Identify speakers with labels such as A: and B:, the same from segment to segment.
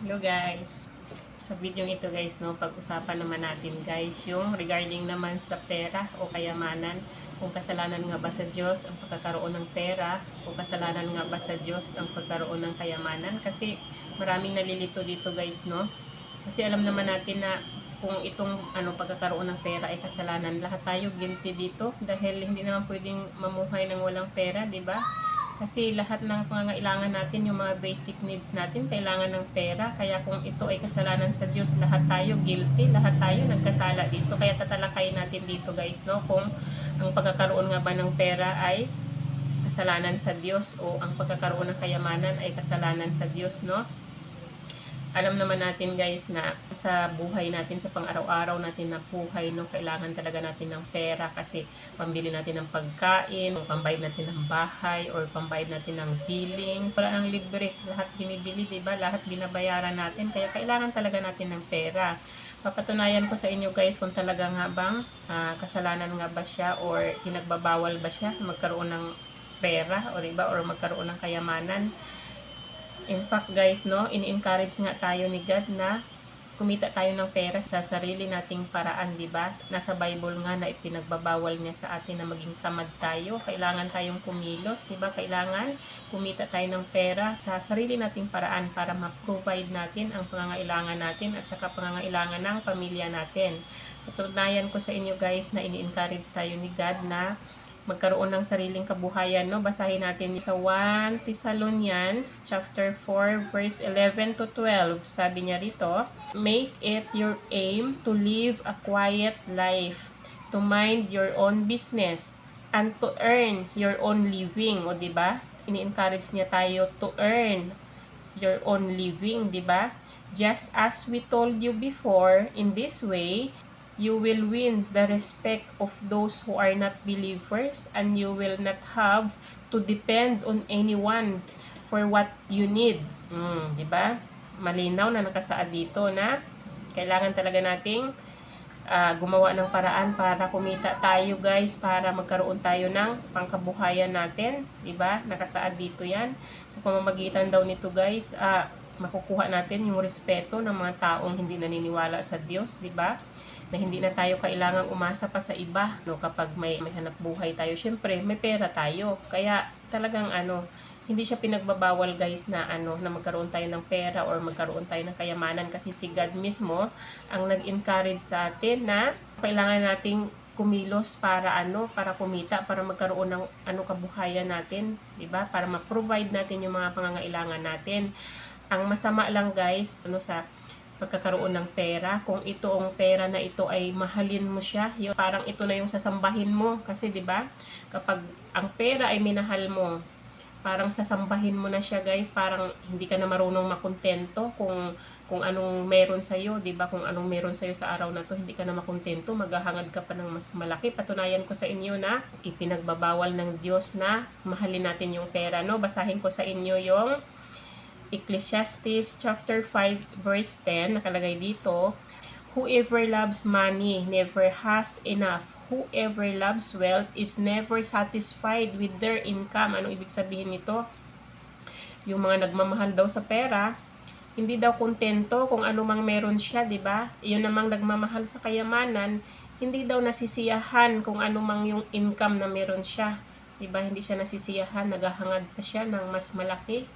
A: Hello guys. Sa video ito guys, no, pag-usapan naman natin guys yung regarding naman sa pera o kayamanan. Kung kasalanan nga ba sa Diyos ang pagkakaroon ng pera o kasalanan nga ba sa Diyos ang pagkaroon ng kayamanan. Kasi maraming nalilito dito guys, no. Kasi alam naman natin na kung itong ano pagkakaroon ng pera ay kasalanan, lahat tayo guilty dito dahil hindi naman pwedeng mamuhay ng walang pera, 'di ba? Kasi lahat ng pangangailangan natin, yung mga basic needs natin, kailangan ng pera. Kaya kung ito ay kasalanan sa Diyos, lahat tayo guilty, lahat tayo nagkasala dito. Kaya tatalakayin natin dito guys, no? Kung ang pagkakaroon nga ba ng pera ay kasalanan sa Diyos o ang pagkakaroon ng kayamanan ay kasalanan sa Diyos, no? Alam naman natin guys na sa buhay natin, sa pang-araw-araw natin na buhay, no, kailangan talaga natin ng pera kasi pambili natin ng pagkain, pambayad natin ng bahay, or pambayad natin ng billings. Wala nang libre, lahat binibili, di ba? Lahat binabayaran natin, kaya kailangan talaga natin ng pera. Papatunayan ko sa inyo guys kung talaga nga bang ah, kasalanan nga ba siya or pinagbabawal ba siya magkaroon ng pera o diba or magkaroon ng kayamanan. In fact guys, no, in-encourage nga tayo ni God na kumita tayo ng pera sa sarili nating paraan, di ba? Nasa Bible nga na ipinagbabawal niya sa atin na maging tamad tayo. Kailangan tayong kumilos, di ba? Kailangan kumita tayo ng pera sa sarili nating paraan para ma-provide natin ang pangangailangan natin at saka pangangailangan ng pamilya natin. Patunayan ko sa inyo guys na ini-encourage tayo ni God na magkaroon ng sariling kabuhayan, no? Basahin natin sa 1 Thessalonians chapter 4 verse 11 to 12. Sabi niya rito, Make it your aim to live a quiet life, to mind your own business, and to earn your own living, o 'di ba? Ini-encourage niya tayo to earn your own living, 'di ba? Just as we told you before, in this way, you will win the respect of those who are not believers and you will not have to depend on anyone for what you need. Mm, 'di ba? Malinaw na nakasaad dito na kailangan talaga nating ah, gumawa ng paraan para kumita tayo, guys, para magkaroon tayo ng pangkabuhayan natin, 'di ba? Nakasaad dito 'yan. Sa pamamagitan daw nito, guys, ah, makukuha natin yung respeto ng mga taong hindi naniniwala sa Diyos, 'di ba? na hindi na tayo kailangang umasa pa sa iba. No kapag may, may hanap buhay tayo syempre may pera tayo. Kaya talagang ano hindi siya pinagbabawal guys na ano na magkaroon tayo ng pera or magkaroon tayo ng kayamanan kasi si God mismo ang nag-encourage sa atin na kailangan nating kumilos para ano para kumita para magkaroon ng ano kabuhayan natin 'di ba? Para ma-provide natin yung mga pangangailangan natin ang masama lang guys ano sa pagkakaroon ng pera. Kung ito ang pera na ito ay mahalin mo siya, yung, parang ito na yung sasambahin mo. Kasi 'di ba kapag ang pera ay minahal mo, parang sasambahin mo na siya guys, parang hindi ka na marunong makontento kung kung anong meron sa iyo, 'di ba? Kung anong meron sa iyo sa araw na 'to, hindi ka na makontento, maghahangad ka pa ng mas malaki. Patunayan ko sa inyo na ipinagbabawal ng Diyos na mahalin natin yung pera, no? Basahin ko sa inyo yung Ecclesiastes chapter 5 verse 10 nakalagay dito Whoever loves money never has enough whoever loves wealth is never satisfied with their income ano ibig sabihin nito yung mga nagmamahal daw sa pera hindi daw kontento kung ano mang meron siya, 'di ba? Iyon namang nagmamahal sa kayamanan, hindi daw nasisiyahan kung ano mang yung income na meron siya. 'Di ba? Hindi siya nasisiyahan, naghahangad pa siya ng mas malaki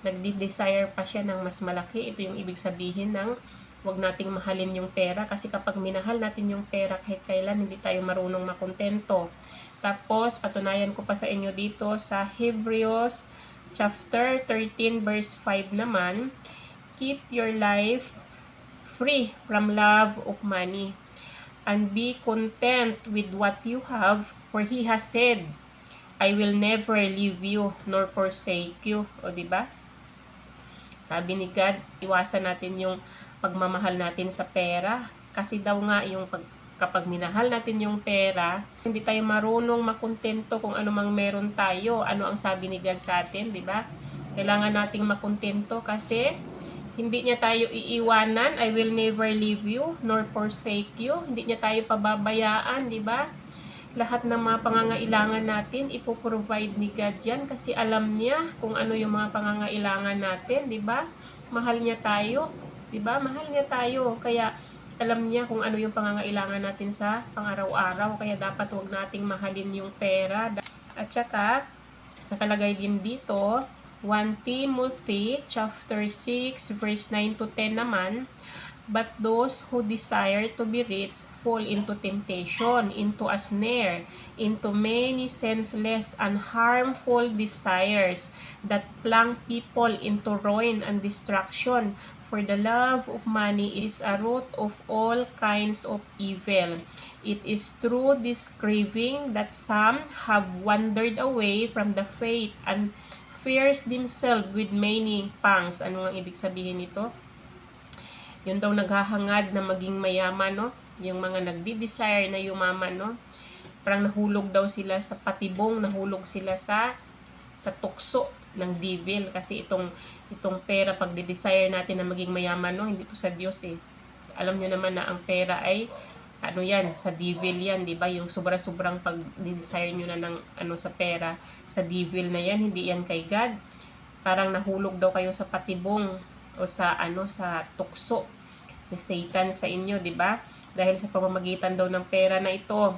A: nagdi-desire pa siya ng mas malaki. Ito yung ibig sabihin ng wag nating mahalin yung pera kasi kapag minahal natin yung pera kahit kailan hindi tayo marunong makontento. Tapos patunayan ko pa sa inyo dito sa Hebrews chapter 13 verse 5 naman, keep your life free from love of money and be content with what you have for he has said I will never leave you nor forsake you. O di ba? Sabi ni God, iwasan natin yung pagmamahal natin sa pera. Kasi daw nga yung pag, kapag minahal natin yung pera, hindi tayo marunong makontento kung ano mang meron tayo. Ano ang sabi ni God sa atin, di ba? Kailangan nating makontento kasi hindi niya tayo iiwanan. I will never leave you nor forsake you. Hindi niya tayo pababayaan, di ba? Lahat ng mga pangangailangan natin, ipoprovide ni God yan kasi alam niya kung ano yung mga pangangailangan natin, di ba? Mahal niya tayo, di ba? Mahal niya tayo, kaya alam niya kung ano yung pangangailangan natin sa pang-araw-araw, kaya dapat huwag nating mahalin yung pera. At saka, nakalagay din dito, 1 Timothy chapter 6 verse 9 to 10 naman, But those who desire to be rich fall into temptation, into a snare, into many senseless and harmful desires that plunge people into ruin and destruction. For the love of money is a root of all kinds of evil. It is through this craving that some have wandered away from the faith and fears themselves with many pangs. Ano ang ibig sabihin nito? Yun daw naghahangad na maging mayaman, no? Yung mga nagdi-desire na yumaman, no? Parang nahulog daw sila sa patibong, nahulog sila sa sa tukso ng devil. Kasi itong itong pera pag desire natin na maging mayaman no? Hindi to sa Diyos eh. Alam niyo naman na ang pera ay ano yan sa devil yan di ba? Yung sobra-sobrang pag desire niyo na ng ano sa pera sa devil na yan hindi yan kay God. Parang nahulog daw kayo sa patibong o sa ano sa tukso ni Satan sa inyo, 'di ba? Dahil sa pamamagitan daw ng pera na ito,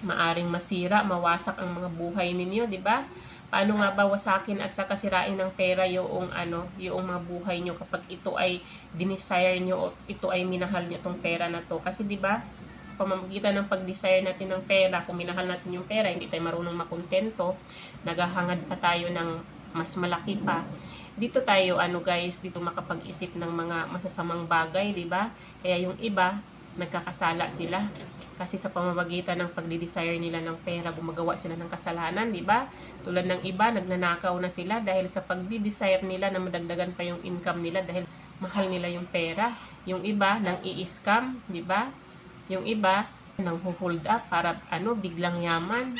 A: maaring masira, mawasak ang mga buhay ninyo, 'di ba? Paano nga ba wasakin at saka sirain ng pera yung ano, yung mga buhay nyo kapag ito ay dinesire nyo o ito ay minahal nyo tong pera na to? Kasi 'di ba? Sa pamamagitan ng pag-desire natin ng pera, kung minahal natin yung pera, hindi tayo marunong makontento, naghahangad pa tayo ng mas malaki pa. Dito tayo ano guys dito makapag-isip ng mga masasamang bagay di ba? Kaya yung iba nagkakasala sila. Kasi sa pamamagitan ng pagdi-desire nila ng pera gumagawa sila ng kasalanan di ba? Tulad ng iba nagnanakaw na sila dahil sa pagdi-desire nila na madagdagan pa yung income nila dahil mahal nila yung pera. Yung iba nang i-scam di ba? Yung iba nang hold up para ano biglang yaman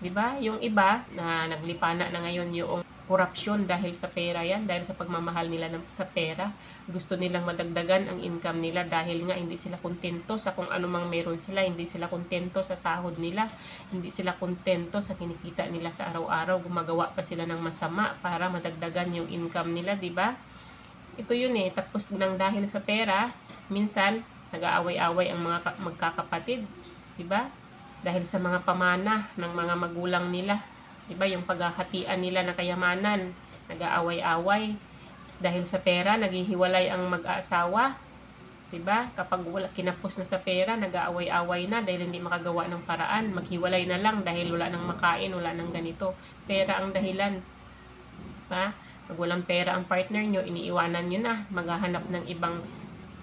A: 'di ba? Yung iba na naglipana na ngayon yung korupsyon dahil sa pera yan, dahil sa pagmamahal nila ng, sa pera. Gusto nilang madagdagan ang income nila dahil nga hindi sila kontento sa kung ano mang meron sila, hindi sila kontento sa sahod nila, hindi sila kontento sa kinikita nila sa araw-araw, gumagawa pa sila ng masama para madagdagan yung income nila, di ba? Ito yun eh, tapos nang dahil sa pera, minsan nag-aaway-away ang mga magkakapatid, di ba? Dahil sa mga pamana ng mga magulang nila, 'Di ba yung paghahatian nila ng kayamanan, nag-aaway-away dahil sa pera, naghihiwalay ang mag-aasawa. 'Di ba? Kapag wala kinapos na sa pera, nag-aaway-away na dahil hindi makagawa ng paraan, maghiwalay na lang dahil wala nang makain, wala nang ganito. Pera ang dahilan. 'Di ba? Pag walang pera ang partner nyo, iniiwanan nyo na, maghahanap ng ibang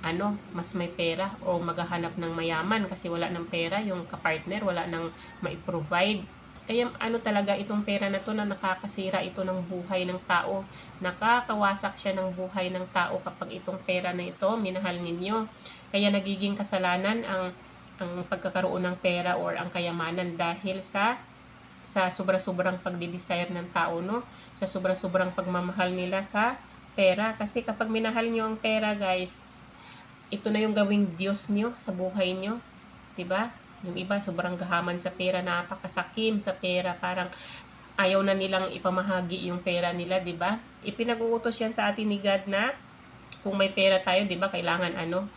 A: ano, mas may pera o maghahanap ng mayaman kasi wala ng pera yung kapartner, wala nang mai-provide kaya ano talaga itong pera na to na nakakasira ito ng buhay ng tao. Nakakawasak siya ng buhay ng tao kapag itong pera na ito minahal ninyo. Kaya nagiging kasalanan ang ang pagkakaroon ng pera or ang kayamanan dahil sa sa sobra-sobrang pagdi-desire ng tao, no? Sa sobra-sobrang pagmamahal nila sa pera. Kasi kapag minahal nyo ang pera, guys, ito na yung gawing Diyos nyo sa buhay nyo. 'di ba? Yung iba, sobrang gahaman sa pera, napakasakim sa pera, parang ayaw na nilang ipamahagi yung pera nila, 'di ba? Ipinag-uutos yan sa atin ni God na kung may pera tayo, 'di ba, kailangan ano,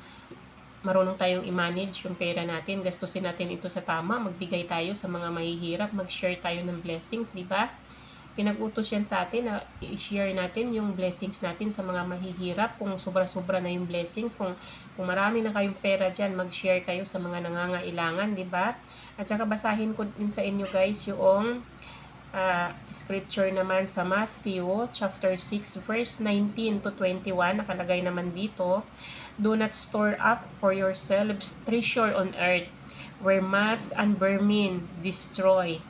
A: marunong tayong i-manage yung pera natin, gastusin natin ito sa tama, magbigay tayo sa mga mahihirap, mag-share tayo ng blessings, 'di ba? Pinag-utos yan sa atin na i-share natin yung blessings natin sa mga mahihirap. Kung sobra-sobra na yung blessings, kung, kung marami na kayong pera dyan, mag-share kayo sa mga nangangailangan, di ba? At saka basahin ko din sa inyo guys yung uh, scripture naman sa Matthew chapter 6 verse 19 to 21 nakalagay naman dito do not store up for yourselves treasure on earth where moths and vermin destroy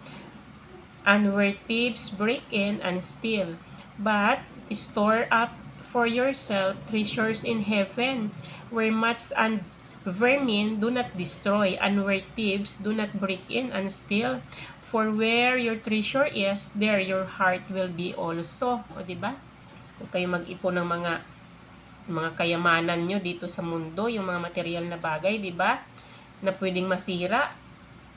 A: and where thieves break in and steal. But store up for yourself treasures in heaven, where moths and vermin do not destroy, and where thieves do not break in and steal. For where your treasure is, there your heart will be also. O, di ba? Huwag kayo mag-ipon ng mga mga kayamanan nyo dito sa mundo, yung mga material na bagay, di ba? Na pwedeng masira,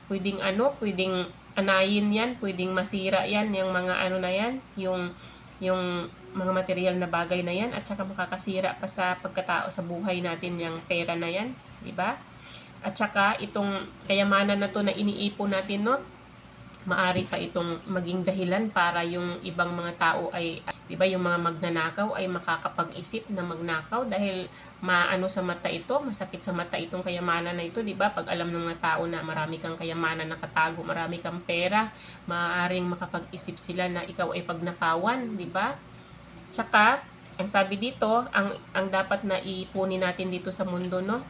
A: pwedeng ano, pwedeng anayin yan, pwedeng masira yan, yung mga ano na yan, yung yung mga material na bagay na yan at saka makakasira pa sa pagkatao sa buhay natin yung pera na yan, di ba? At saka itong kayamanan na to na iniipon natin, no? Maari pa itong maging dahilan para yung ibang mga tao ay, di ba, yung mga magnanakaw ay makakapag-isip na magnakaw dahil maano sa mata ito, masakit sa mata itong kayamanan na ito, di ba? Pag alam ng mga tao na marami kang kayamanan nakatago, marami kang pera, maaaring makapag-isip sila na ikaw ay pagnakawan, di ba? Tsaka, ang sabi dito, ang ang dapat na ipunin natin dito sa mundo, no?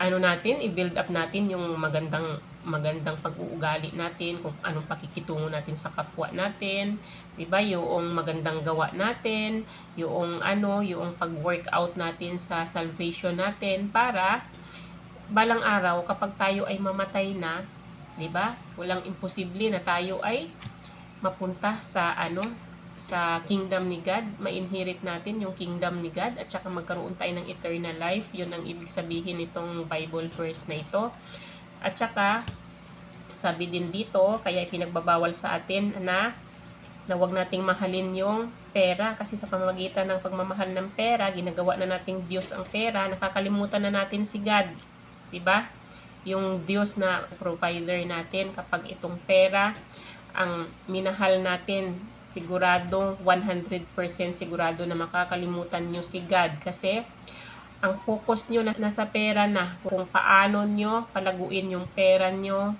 A: Ano natin, i-build up natin yung magandang magandang pag-uugali natin, kung anong pakikitungo natin sa kapwa natin, 'di ba? Yung magandang gawa natin, yung ano, yung pag-workout natin sa salvation natin para balang araw kapag tayo ay mamatay na, 'di ba? Walang imposible na tayo ay mapunta sa ano, sa kingdom ni God, ma-inherit natin yung kingdom ni God at saka magkaroon tayo ng eternal life. Yun ang ibig sabihin nitong Bible verse na ito. At saka, sabi din dito, kaya pinagbabawal sa atin na na wag nating mahalin yung pera kasi sa pamamagitan ng pagmamahal ng pera, ginagawa na nating Diyos ang pera, nakakalimutan na natin si God. 'Di ba? Yung Diyos na provider natin kapag itong pera ang minahal natin, sigurado 100% sigurado na makakalimutan nyo si God kasi ang focus nyo na nasa pera na kung paano nyo palaguin yung pera nyo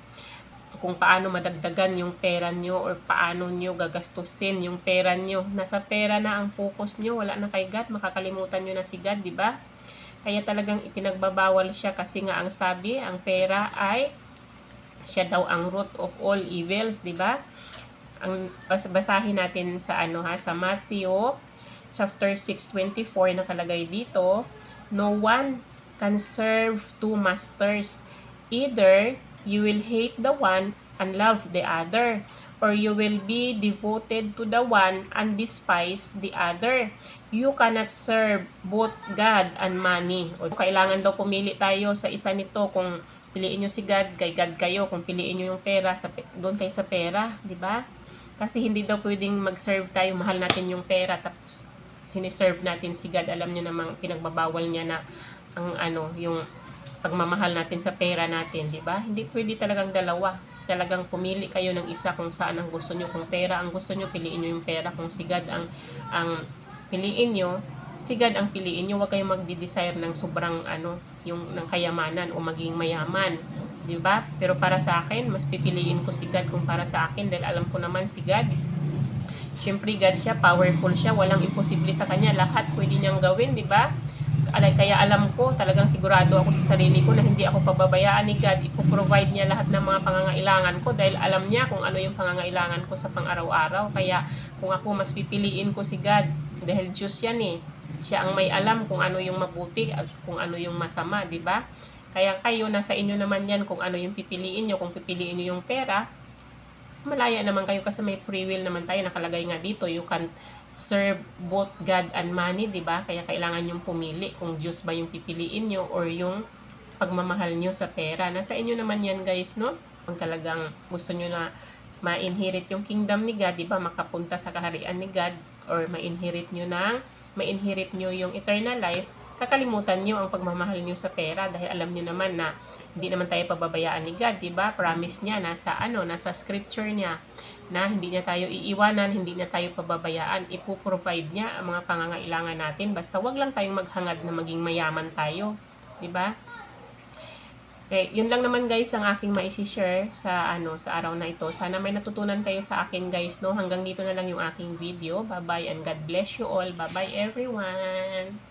A: kung paano madagdagan yung pera nyo or paano nyo gagastusin yung pera nyo. Nasa pera na ang focus nyo, wala na kay God, makakalimutan nyo na si God, di ba? Kaya talagang ipinagbabawal siya kasi nga ang sabi, ang pera ay siya daw ang root of all evils, di ba? Ang bas- basahin natin sa ano ha, sa Matthew chapter 6:24 nakalagay dito, no one can serve two masters. Either you will hate the one and love the other, or you will be devoted to the one and despise the other. You cannot serve both God and money. O kailangan daw pumili tayo sa isa nito kung piliin nyo si God, kay God kayo. Kung piliin nyo yung pera, sa, doon kayo sa pera, di ba? Kasi hindi daw pwedeng mag-serve tayo, mahal natin yung pera, tapos siniserve natin si God. Alam nyo namang pinagbabawal niya na ang ano, yung pagmamahal natin sa pera natin, di ba? Hindi pwede talagang dalawa. Talagang pumili kayo ng isa kung saan ang gusto nyo. Kung pera ang gusto nyo, piliin nyo yung pera. Kung si God ang, ang piliin nyo, si God ang piliin nyo. Huwag kayong magdi-desire ng sobrang ano, yung ng kayamanan o maging mayaman. Di ba? Pero para sa akin, mas pipiliin ko si God kung para sa akin dahil alam ko naman si God Siyempre, God siya, powerful siya, walang imposible sa kanya, lahat pwede niyang gawin, di ba? Kaya alam ko, talagang sigurado ako sa sarili ko na hindi ako pababayaan ni God. Ipo-provide niya lahat ng mga pangangailangan ko dahil alam niya kung ano yung pangangailangan ko sa pang-araw-araw. Kaya kung ako mas pipiliin ko si God, dahil Diyos yan eh. Siya ang may alam kung ano yung mabuti at kung ano yung masama, di ba? Kaya kayo, nasa inyo naman yan kung ano yung pipiliin nyo. Kung pipiliin nyo yung pera, malaya naman kayo kasi may free will naman tayo. Nakalagay nga dito you can serve both God and money di ba? Kaya kailangan yung pumili kung Diyos ba yung pipiliin nyo or yung pagmamahal nyo sa pera. Nasa inyo naman yan guys no? Kung talagang gusto nyo na ma-inherit yung kingdom ni God di ba? Makapunta sa kaharian ni God or ma-inherit nyo na ma-inherit nyo yung eternal life kakalimutan nyo ang pagmamahal nyo sa pera dahil alam nyo naman na hindi naman tayo pababayaan ni God, 'di ba? Promise niya nasa ano, nasa scripture niya na hindi niya tayo iiwanan, hindi niya tayo pababayaan, ipo-provide niya ang mga pangangailangan natin. Basta wag lang tayong maghangad na maging mayaman tayo, 'di ba? Okay, yun lang naman guys ang aking mai-share sa ano sa araw na ito. Sana may natutunan kayo sa akin guys, no? Hanggang dito na lang yung aking video. Bye-bye and God bless you all. Bye-bye everyone.